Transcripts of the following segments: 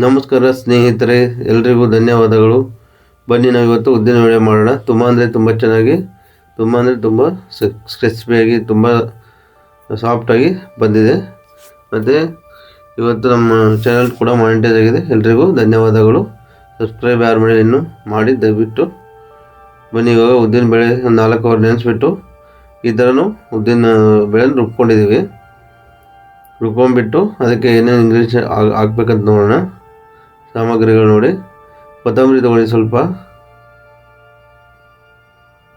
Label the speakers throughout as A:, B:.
A: ನಮಸ್ಕಾರ ಸ್ನೇಹಿತರೆ, ಎಲ್ರಿಗೂ ಧನ್ಯವಾದಗಳು. ಬನ್ನಿ ನಾವು ಇವತ್ತು ಉದ್ದಿನ ವಡೆ ಮಾಡೋಣ. ತುಂಬ ಅಂದರೆ ತುಂಬ ಚೆನ್ನಾಗಿ, ತುಂಬ ಅಂದರೆ ತುಂಬ ಕ್ರಿಸ್ಪಿಯಾಗಿ, ತುಂಬ ಸಾಫ್ಟಾಗಿ ಬಂದಿದೆ. ಮತ್ತು ಇವತ್ತು ನಮ್ಮ ಚಾನಲ್ ಕೂಡ ಮಾನಿಟೈಸ್ ಆಗಿದೆ. ಎಲ್ರಿಗೂ ಧನ್ಯವಾದಗಳು. ಸಬ್ಸ್ಕ್ರೈಬ್ ಯಾರು ಮಾಡಿ ಇನ್ನೂ ಮಾಡಿ, ದಯವಿಟ್ಟು. ಬನ್ನಿ ಇವಾಗ ಉದ್ದಿನ ಬೇಳೆ ನಾಲ್ಕು ಅವರ್ ನೆನೆಸ್ಬಿಟ್ಟು, ಈ ಥರನೂ ಉದ್ದಿನ ಬೇಳೆನ ರುಬ್ಕೊಂಡಿದ್ದೀವಿ ರುಬ್ಕೊಂಡ್ಬಿಟ್ಟು ಅದಕ್ಕೆ ಏನೇನು ಇಂಗ್ರೀಡಿಯನ್ಸ್ ಹಾಕ್ಬೇಕಂತ ನೋಡೋಣ. ಸಾಮಗ್ರಿಗಳು ನೋಡಿ. ಕೊತ್ತಂಬರಿ ತೊಗೊಳ್ಳಿ ಸ್ವಲ್ಪ.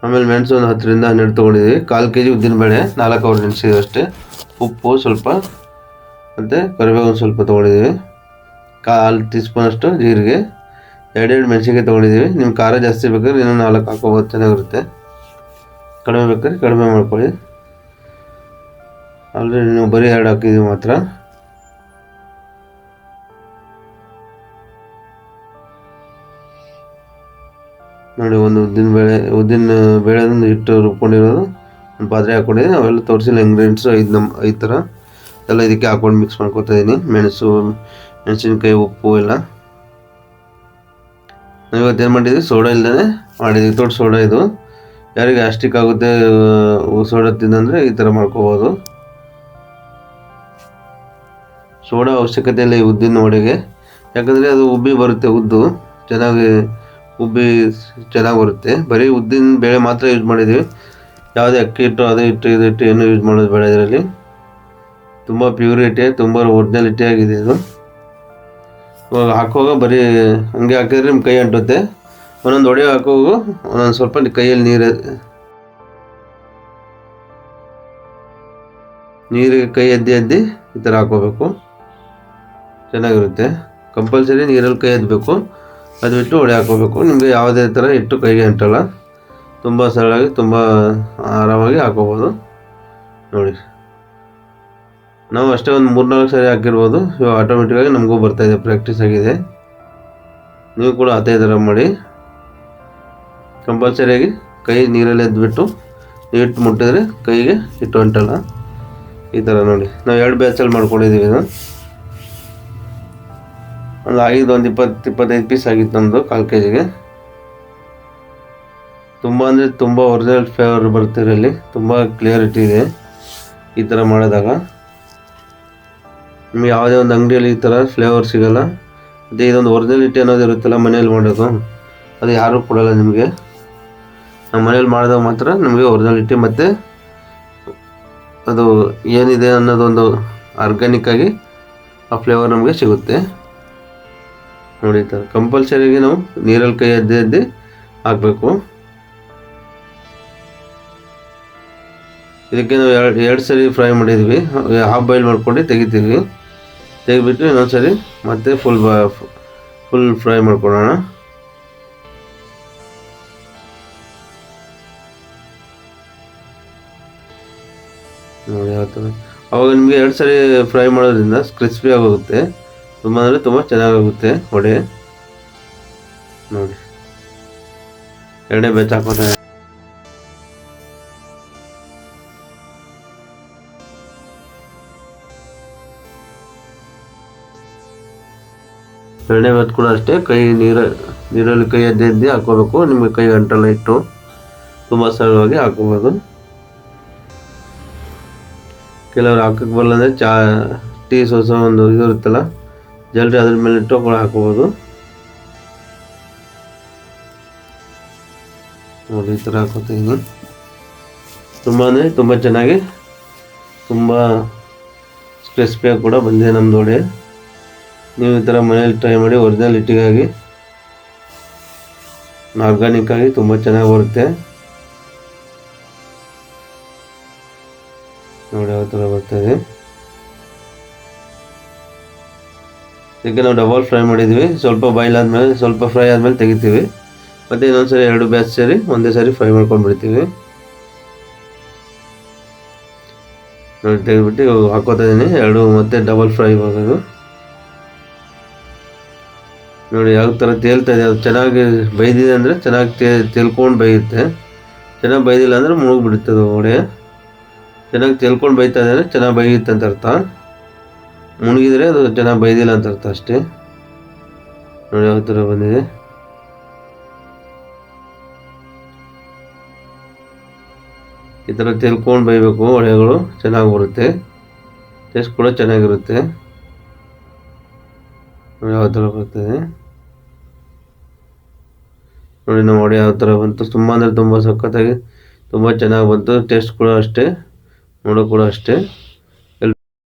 A: ಆಮೇಲೆ ಮೆಣಸು ಒಂದು ಹತ್ತರಿಂದ ಹನ್ನೆರಡು ತೊಗೊಂಡಿದ್ದೀವಿ ಕಾಲು ಕೆ ಜಿ ಉದ್ದಿನಬೇಳೆ ನಾಲ್ಕು ಅವ್ರು ನೆನೆಸಿದ್ದೀವಿ ಅಷ್ಟೇ. ಉಪ್ಪು ಸ್ವಲ್ಪ, ಮತ್ತು ಕರಿಬೇವು ಒಂದು ಸ್ವಲ್ಪ ತೊಗೊಂಡಿದ್ದೀವಿ ಕಾಲು ಟೀ ಸ್ಪೂನಷ್ಟು ಜೀರಿಗೆ, ಎರಡೆರಡು ಮೆಣಸಿಗೆ ತೊಗೊಂಡಿದ್ದೀವಿ ನಿಮ್ಮ ಖಾರ ಜಾಸ್ತಿ ಬೇಕಾದ್ರೆ ಇನ್ನೂ ನಾಲ್ಕು ಹಾಕೋಬೋದು ಚೆನ್ನಾಗಿರುತ್ತೆ ಕಡಿಮೆ ಬೇಕಾದ್ರೆ ಕಡಿಮೆ ಮಾಡ್ಕೊಳ್ಳಿ. ಆಲ್ರೆಡಿ ನೀವು ಬರೀ ಎರಡು ಹಾಕಿದ್ದೀವಿ ಮಾತ್ರ. ನೋಡಿ, ಒಂದು ಉದ್ದಿನ ಬೇಳೆ ಉದ್ದಿನ ಬೇಳೆ ಹಿಟ್ಟು ರುಬ್ಕೊಂಡಿರೋದು. ಒಂದು ಪಾತ್ರೆ ಹಾಕ್ಕೊಂಡಿದ್ದೀನಿ. ಅವೆಲ್ಲ ತೋರಿಸಿಲ್ಲ ಇಂಗ್ರೀಡಿಯೆಂಟ್ಸು ಐದು ನಮ್ಮ ಐದು ಥರ ಎಲ್ಲ ಇದಕ್ಕೆ ಹಾಕೊಂಡು ಮಿಕ್ಸ್ ಮಾಡ್ಕೊತಾ ಇದ್ದೀನಿ ಮೆಣಸು, ಮೆಣಸಿನ್ಕಾಯಿ, ಉಪ್ಪು ಎಲ್ಲ. ಇವತ್ತು ಏನು ಮಾಡಿದ್ವಿ? ಸೋಡಾ ಇಲ್ಲದೇ ಮಾಡಿದ್ವಿ. ತೋಟ ಸೋಡಾ ಇದು. ಯಾರಿಗೆ ಗ್ಯಾಸ್ಟ್ರಿಕ್ ಆಗುತ್ತೆ ಸೋಡಾ ತಿಂದಂದರೆ ಈ ಥರ ಮಾಡ್ಕೋಬೋದು. ಸೋಡಾ ಅವಶ್ಯಕತೆ ಇಲ್ಲ ಈ ಉದ್ದಿನ ವಡೆಗೆ. ಯಾಕಂದರೆ ಅದು ಉಬ್ಬಿ ಬರುತ್ತೆ ಉದ್ದು. ಚೆನ್ನಾಗಿ ಉಬ್ಬಿ ಚೆನ್ನಾಗಿ ಬರುತ್ತೆ. ಬರೀ ಉದ್ದಿನ ಬೇಳೆ ಮಾತ್ರ ಯೂಸ್ ಮಾಡಿದ್ದೀವಿ. ಯಾವುದೇ ಅಕ್ಕಿ ಹಿಟ್ಟು ಅದೇ ಹಿಟ್ಟು ಇದು ಹಿಟ್ಟು ಏನು ಯೂಸ್ ಮಾಡೋದು ಬೇಡ ಇದರಲ್ಲಿ. ತುಂಬ ಪ್ಯೂರಿಟಿ ತುಂಬ ಒರಿಜಿನಲಿಟಿ ಆಗಿದೆ ಇದು. ಇವಾಗ ಹಾಕುವಾಗ ಬರೀ ಹಂಗೆ ಹಾಕಿದ್ರೆ ನಿಮ್ಮ ಕೈ ಅಂಟುತ್ತೆ. ಒಂದೊಂದು ಒಡೆ ಹಾಕುವಾಗ ಒಂದೊಂದು ಸ್ವಲ್ಪ ಕೈಯಲ್ಲಿ ನೀರು ನೀರಿಗೆ ಕೈ ಎದ್ದಿ ಎದ್ದಿ ಈ ಥರ ಹಾಕೋಬೇಕು ಚೆನ್ನಾಗಿರುತ್ತೆ. ಕಂಪಲ್ಸರಿ ನೀರಲ್ಲಿ ಕೈ ಎದ್ದಬೇಕು ಅದು ಬಿಟ್ಟು ಒಡೆ ಹಾಕೋಬೇಕು. ನಿಮಗೆ ಯಾವುದೇ ಥರ ಇಟ್ಟು ಕೈಗೆ ಅಂಟಲ್ಲ ತುಂಬ ಸರಳಾಗಿ ತುಂಬ ಆರಾಮಾಗಿ ಹಾಕೋಬೋದು. ನೋಡಿ. ನಾವು ಅಷ್ಟೇ ಒಂದು ಮೂರ್ನಾಲ್ಕು ಸರಿ ಹಾಕಿರ್ಬೋದು. ಇವಾಗ ಆಟೋಮೆಟಿಕ್ಕಾಗಿ ನಮಗೂ ಬರ್ತಾಯಿದೆ ಪ್ರಾಕ್ಟೀಸ್ ಆಗಿದೆ. ನೀವು ಕೂಡ ಅದೇ ಥರ ಮಾಡಿ. ಕಂಪಲ್ಸರಿಯಾಗಿ ಕೈ ನೀರಲ್ಲಿ ಎದ್ದುಬಿಟ್ಟು ಇಟ್ಟು ಮುಟ್ಟಿದ್ರೆ ಕೈಗೆ ಇಟ್ಟು ಅಂಟಲ್ಲ ಈ ಥರ ನೋಡಿ. ನಾವು ಎರಡು ಬ್ಯಾಚಲ್ಲಿ ಮಾಡ್ಕೊಂಡಿದ್ದೀವಿ ಇದು ಒಂದು ಆಗಿದ್ದು ಒಂದು ಇಪ್ಪತ್ತು ಇಪ್ಪತ್ತೈದು ಪೀಸ್ ಆಗಿತ್ತು ನಮ್ಮದು ಕಾಲು ಕೆ ಜಿಗೆ ತುಂಬ ಅಂದರೆ ತುಂಬ ಒರಿಜಿನಲ್ ಫ್ಲೇವರ್ ಬರುತ್ತೆ ತುಂಬ ಕ್ಲಿಯರಿಟಿ ಇದೆ ಈ ಥರ ಮಾಡಿದಾಗ. ನಿಮಗೆ ಯಾವುದೇ ಒಂದು ಅಂಗಡಿಯಲ್ಲಿ ಈ ಥರ ಫ್ಲೇವರ್ ಸಿಗೋಲ್ಲ. ಮತ್ತು ಇದೊಂದು ಒರಿಜಿನಲಿಟಿ ಅನ್ನೋದು ಇರುತ್ತಲ್ಲ ಮನೆಯಲ್ಲಿ ಮಾಡೋದು. ಅದು ಯಾರೂ ಕೊಡೋಲ್ಲ ನಿಮಗೆ. ನಮ್ಮ ಮನೇಲಿ ಮಾಡಿದಾಗ ಮಾತ್ರ ನಮಗೆ ಒರಿಜಿನಲಿಟಿ ಮತ್ತು ಅದು ಏನಿದೆ ಅನ್ನೋದೊಂದು ಆರ್ಗ್ಯಾನಿಕ್ಕಾಗಿ ಆ ಫ್ಲೇವರ್ ನಮಗೆ ಸಿಗುತ್ತೆ. ನೋಡಿ ಥರ ಕಂಪಲ್ಸರಿಗೆ ನಾವು ನೀರಲ್ಲಿ ಕೈ ಎದ್ದೆ ಅದ್ದೆ ಹಾಕಬೇಕು. ಇದಕ್ಕೆ ನಾವು ಎರಡು ಎರಡು ಸರಿ ಫ್ರೈ ಮಾಡಿದ್ವಿ. ಹಾಫ್ ಬಾಯ್ಲ್ ಮಾಡ್ಕೊಂಡು ತೆಗಿತೀವಿ. ತೆಗಿಬಿಟ್ಟು ಇನ್ನೊಂದು ಸರಿ ಮತ್ತೆ ಫುಲ್ ಬಾ ಫುಲ್ ಫ್ರೈ ಮಾಡ್ಕೊಳ್ಳೋಣ. ನೋಡಿ ಯಾವ ಥರ ಅವಾಗ ನಿಮಗೆ ಎರಡು ಸರಿ ಫ್ರೈ ಮಾಡೋದ್ರಿಂದ ಕ್ರಿಸ್ಪಿ ಆಗೋಗುತ್ತೆ. ತುಂಬ ಅಂದರೆ ತುಂಬ ಚೆನ್ನಾಗಾಗುತ್ತೆ. ವಡೆ ನೋಡಿ. ಎರಡೇ ಬೆಚ್ಚ ಹಾಕೋದೇ ಎರಡನೇ ಬೆತ್ತು ಕೂಡ ಅಷ್ಟೇ. ಕೈ ನೀರ, ನೀರಲ್ಲಿ ಕೈ ಎದ್ದೆ ಎದ್ದು ಹಾಕೋಬೇಕು ನಿಮಗೆ ಕೈ ಗಂಟೆಲ್ಲ ಇಟ್ಟು ತುಂಬ ಸರಳವಾಗಿ ಹಾಕೋಬೋದು ಕೆಲವರು ಹಾಕಕ್ಕೆ ಬರಲ್ಲ ಅಂದರೆ ಚಾ, ಟೀ, ಸೋಸ ಒಂದು ಇರುತ್ತಲ್ಲ. ಜಲ್ದಿ ಅದ್ರ ಮೇಲೆ ಕೂಡ ಹಾಕೋಬೋದು. ನೋಡಿ, ಈ ಥರ ಇದ್ದೀನಿ ತುಂಬಾ ತುಂಬ ಚೆನ್ನಾಗಿ, ತುಂಬ ಕ್ರಿಸ್ಪಿಯಾಗಿ ಕೂಡ ಬಂದಿದೆ ನಮ್ಮದು ಒಡೆ ನೀವು ಈ ಥರ ಮನೇಲಿ ಟ್ರೈ ಮಾಡಿ ಒರಿಜಿನಲ್ ಇಟ್ಟಿಗಾಗಿ ಆರ್ಗಾನಿಕ್ ಆಗಿ ತುಂಬ ಚೆನ್ನಾಗಿ ಬರುತ್ತೆ. ನೋಡಿ ಯಾವ ಥರ ಬರ್ತದೆ ಇದಕ್ಕೆ ನಾವು ಡಬಲ್ ಫ್ರೈ ಮಾಡಿದ್ವಿ. ಸ್ವಲ್ಪ ಬಾಯ್ಲ್ ಆದಮೇಲೆ, ಸ್ವಲ್ಪ ಫ್ರೈ ಆದಮೇಲೆ ತೆಗಿತೀವಿ. ಮತ್ತು ಇನ್ನೊಂದು ಸರಿ ಎರಡು ಬ್ಯಾಚ್ ಸೇರಿ ಒಂದೇ ಸಾರಿ ಫ್ರೈ ಮಾಡ್ಕೊಂಡು ಬಿಡ್ತೀವಿ ನೋಡಿ, ತೆಗೆದ್ಬಿಟ್ಟು ಇವಾಗ ಹಾಕೋತಾ ಇದ್ದೀನಿ ಎರಡು ಮತ್ತೆ ಡಬಲ್ ಫ್ರೈ ಆಗೋದು ನೋಡಿ, ಯಾವ ಥರ ತೇಲ್ತಾ ಇದೆ. ಅದು ಚೆನ್ನಾಗಿ ಬೈದಿದೆ ಅಂದರೆ ಚೆನ್ನಾಗಿ ತೇ, ತೇಲ್ಕೊಂಡು ಬೈಯುತ್ತೆ. ಚೆನ್ನಾಗಿ ಬೈದಿಲ್ಲ ಅಂದರೆ ಮುಳುಗ್ಬಿಡುತ್ತೆ ಅದು ಒಡೆ ಚೆನ್ನಾಗಿ ತೇಲ್ಕೊಂಡು ಬೈತಾ ಇದೆ ಅಂದರೆ ಚೆನ್ನಾಗಿ ಬೈಯುತ್ತೆ ಅಂತ ಅರ್ಥ. ಮುಳುಗಿದ್ರೆ ಅದು ಜನ ಬೈದಿಲ್ಲ ಅಂತ ಅರ್ಥ ಅಷ್ಟೇ. ನೋಡಿ ಯಾವ ಥರ ಬಂದಿದೆ. ಈ ಥರ ತೆಲ್ಕೊಂಡು ಬೈಬೇಕು ಒಳೆಗಳು ಚೆನ್ನಾಗಿ ಬರುತ್ತೆ. ಟೇಸ್ಟ್ ಕೂಡ ಚೆನ್ನಾಗಿರುತ್ತೆ. ನೋಡಿ ಯಾವ ಥರ ಬರ್ತದೆ. ನೋಡಿ ನಮ್ಮ ಒಡೆ ಯಾವ ಥರ ಬಂತು. ತುಂಬ ಅಂದರೆ ತುಂಬ ಸಖತ್ತಾಗಿ, ತುಂಬ ಚೆನ್ನಾಗಿ ಬಂತು. ಟೇಸ್ಟ್ ಕೂಡ ಅಷ್ಟೇ ನೋಡೋ ಕೂಡ ಅಷ್ಟೇ.